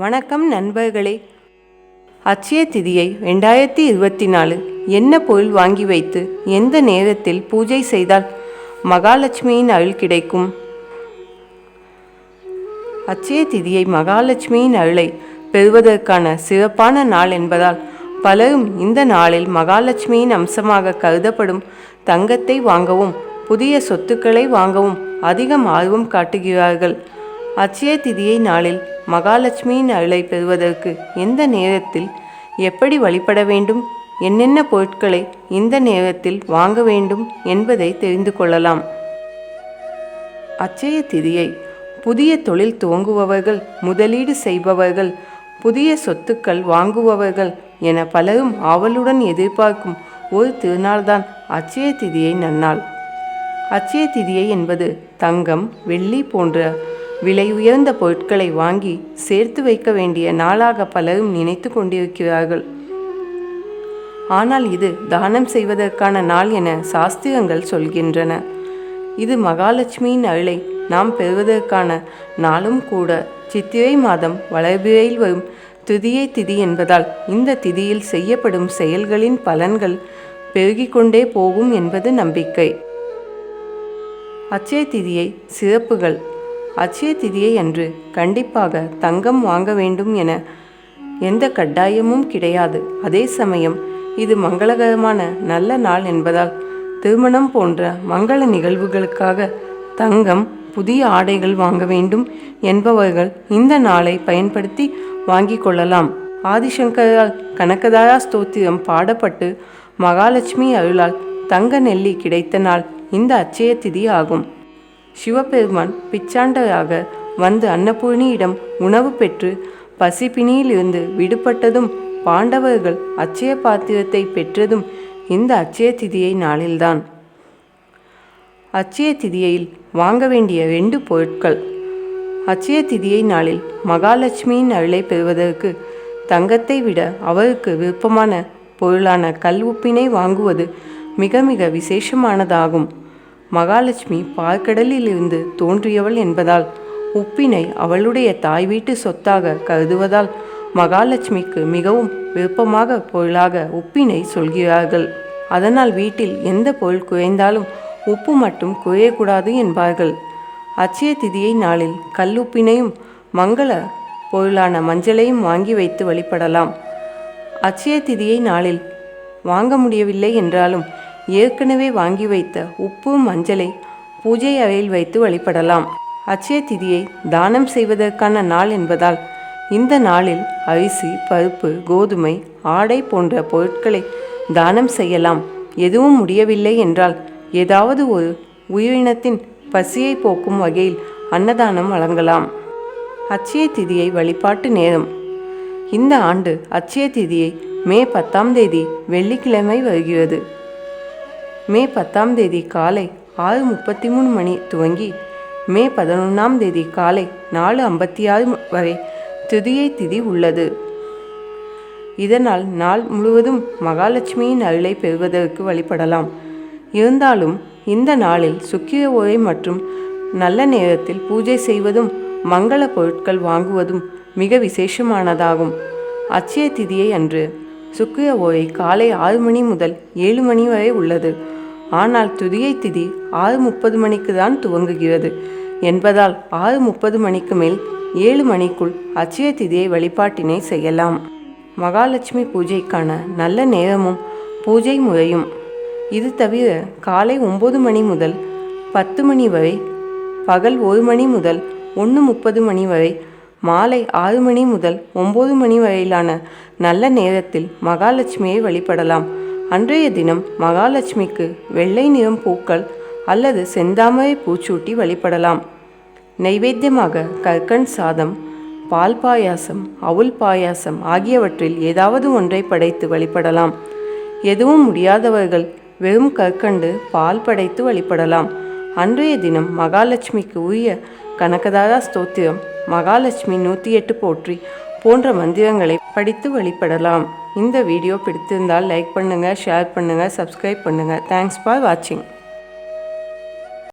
வணக்கம் நண்பர்களே. அச்சய திதியை ரெண்டாயிரத்தி இருபத்தி நாலு என்ன பொருள் வாங்கி வைத்து எந்த நேரத்தில் பூஜை செய்தால் மகாலட்சுமியின் அருள் கிடைக்கும்? அச்சய திதியை மகாலட்சுமியின் அருளை பெறுவதற்கான சிறப்பான நாள் என்பதால் பலரும் இந்த நாளில் மகாலட்சுமியின் அம்சமாக கருதப்படும் தங்கத்தை வாங்கவும் புதிய சொத்துக்களை வாங்கவும் அதிகம் ஆர்வம் காட்டுகிறார்கள். அச்சய திதியை நாளில் மகாலட்சுமியின் அருளை பெறுவதற்கு எந்த நேரத்தில் எப்படி வழிபட வேண்டும் என்னென்ன பொருட்களை இந்த நேரத்தில் வாங்க வேண்டும் என்பதை தெரிந்து கொள்ளலாம். அச்சய திதியை புதிய தொழில் துவங்குபவர்கள் முதலீடு செய்பவர்கள் புதிய சொத்துக்கள் வாங்குபவர்கள் என பலரும் ஆவலுடன் எதிர்பார்க்கும் ஒரு திருநாள்தான் அச்சய திதியை நன்னாள். அச்சய திதியை என்பது தங்கம் வெள்ளி போன்ற விலை உயர்ந்த பொருட்களை வாங்கி சேர்த்து வைக்க வேண்டிய நாளாக பலரும் நினைத்து கொண்டிருக்கிறார்கள். ஆனால் இது தானம் செய்வதற்கான நாள் என சாஸ்திரங்கள் சொல்கின்றன. இது மகாலட்சுமியின் அருளை நாம் பெறுவதற்கான நாளும் கூட. சித்திரை மாதம் வளர்பிறையில் வரும் திதியை திதி என்பதால் இந்த திதியில் செய்யப்படும் செயல்களின் பலன்கள் பெருகிக்கொண்டே போகும் என்பது நம்பிக்கை. அச்சய திதியை சிறப்புகள் அச்சய திதியை அன்று கண்டிப்பாக தங்கம் வாங்க வேண்டும் என எந்த கட்டாயமும் கிடையாது. அதே சமயம் இது மங்களகரமான நல்ல நாள் என்பதால் திருமணம் போன்ற மங்கள நிகழ்வுகளுக்காக தங்கம் புதிய ஆடைகள் வாங்க வேண்டும் என்பவர்கள் இந்த நாளை பயன்படுத்தி வாங்கிக் கொள்ளலாம். ஆதிசங்கரால் கனகதாரா ஸ்தோத்திரம் பாடப்பட்டு மகாலட்சுமி அருளால் தங்க நெல்லி கிடைத்த நாள் இந்த அச்சய திதி ஆகும். சிவபெருமான் பிச்சாண்டராக வந்து அன்னபூர்ணியிடம் உணவு பெற்று பசிப்பினியிலிருந்து விடுபட்டதும் பாண்டவர்கள் அச்சய பாத்திரத்தை பெற்றதும் இந்த அச்சய திதியை நாளில்தான். அச்சய திதியில் வாங்க வேண்டிய ரெண்டு பொருட்கள். அச்சய திதியை நாளில் மகாலட்சுமியின் அருளை பெறுவதற்கு தங்கத்தை விட அவருக்கு விருப்பமான பொருளான கல் உப்பினை வாங்குவது மிக மிக விசேஷமானதாகும். மகாலட்சுமி பார்க்கடலிலிருந்து தோன்றியவள் என்பதால் உப்பினை அவளுடைய தாய் வீட்டு சொத்தாக கருதுவதால் மகாலட்சுமிக்கு மிகவும் விருப்பமாக பொருளாக உப்பினை சொல்கிறார்கள். அதனால் வீட்டில் எந்த பொருள் குறைந்தாலும் உப்பு மட்டும் குறையக்கூடாது என்பார்கள். அச்சய திதியை நாளில் கல்லுப்பினையும் மங்கள பொருளான மஞ்சளையும் வாங்கி வைத்து வழிபடலாம். அச்சய திதியை நாளில் வாங்க முடியவில்லை என்றாலும் ஏற்கனவே வாங்கி வைத்த உப்பு மஞ்சளை பூஜை அறையில் வைத்து வழிபடலாம். அச்சய திதியை தானம் செய்வதற்கான நாள் என்பதால் இந்த நாளில் அரிசி பருப்பு கோதுமை ஆடை போன்ற பொருட்களை தானம் செய்யலாம். எதுவும் முடியவில்லை என்றால் ஏதாவது ஒரு உயிரினத்தின் பசியை போக்கும் வகையில் அன்னதானம் வழங்கலாம். அச்சய திதியை வழிபாட்டு நேரம். இந்த ஆண்டு அச்சய திதியை மே பத்தாம் தேதி வெள்ளிக்கிழமை வருகிறது. மே பத்தாம் தேதி காலை ஆறு முப்பத்தி மூணு மணி துவங்கி மே பதினொன்றாம் தேதி காலை நாலு ஐம்பத்தி ஆறு வரை துதியை திதி உள்ளது. இதனால் நாள் முழுவதும் மகாலட்சுமியின் அருளை பெறுவதற்கு வழிபடலாம். இருந்தாலும் இந்த நாளில் சுக்கிர ஓரை மற்றும் நல்ல நேரத்தில் பூஜை செய்வதும் மங்கள பொருட்கள் வாங்குவதும் மிக விசேஷமானதாகும். அச்சய திதியை அன்று சுக்கிய ஓரை காலை ஆறு மணி முதல் ஏழு மணி வரை உள்ளது. ஆனால் துதியை திதி ஆறு முப்பது மணிக்கு தான் துவங்குகிறது. என்பதால் ஆறு முப்பது மணிக்கு மேல் ஏழு மணிக்குள் அச்சய திதியை வழிபாட்டினை செய்யலாம். மகாலட்சுமி பூஜைக்கான நல்ல நேரமும் பூஜை முறையும். இது தவிர காலை ஒம்பது மணி முதல் பத்து மணி வரை பகல் ஒரு மணி முதல் ஒன்று முப்பது மணி வரை மாலை ஆறு மணி முதல் ஒம்பது மணி வரையிலான நல்ல நேரத்தில் மகாலட்சுமியை வழிபடலாம். அன்றைய தினம் மகாலட்சுமிக்கு வெள்ளை நிறம் பூக்கள் அல்லது செந்தாமரை பூச்சூட்டி வழிபடலாம். நைவேத்தியமாக கற்கண் சாதம் பால் பாயாசம் அவுல் பாயாசம் ஆகியவற்றில் ஏதாவது ஒன்றை படைத்து வழிபடலாம். எதுவும் முடியாதவர்கள் வெறும் கற்கண்டு பால் படைத்து வழிபடலாம். அன்றைய தினம் மகாலட்சுமிக்கு உரிய கனகதாரா ஸ்தோத்திரம் மகாலட்சுமி நூற்றி எட்டு போற்றி போன்ற மந்திரங்களை படித்து வழிபடலாம். இந்த வீடியோ பிடித்திருந்தால் லைக் பண்ணுங்கள் ஷேர் பண்ணுங்கள் சப்ஸ்கிரைப் பண்ணுங்கள் தேங்க்ஸ் ஃபார் வாட்சிங்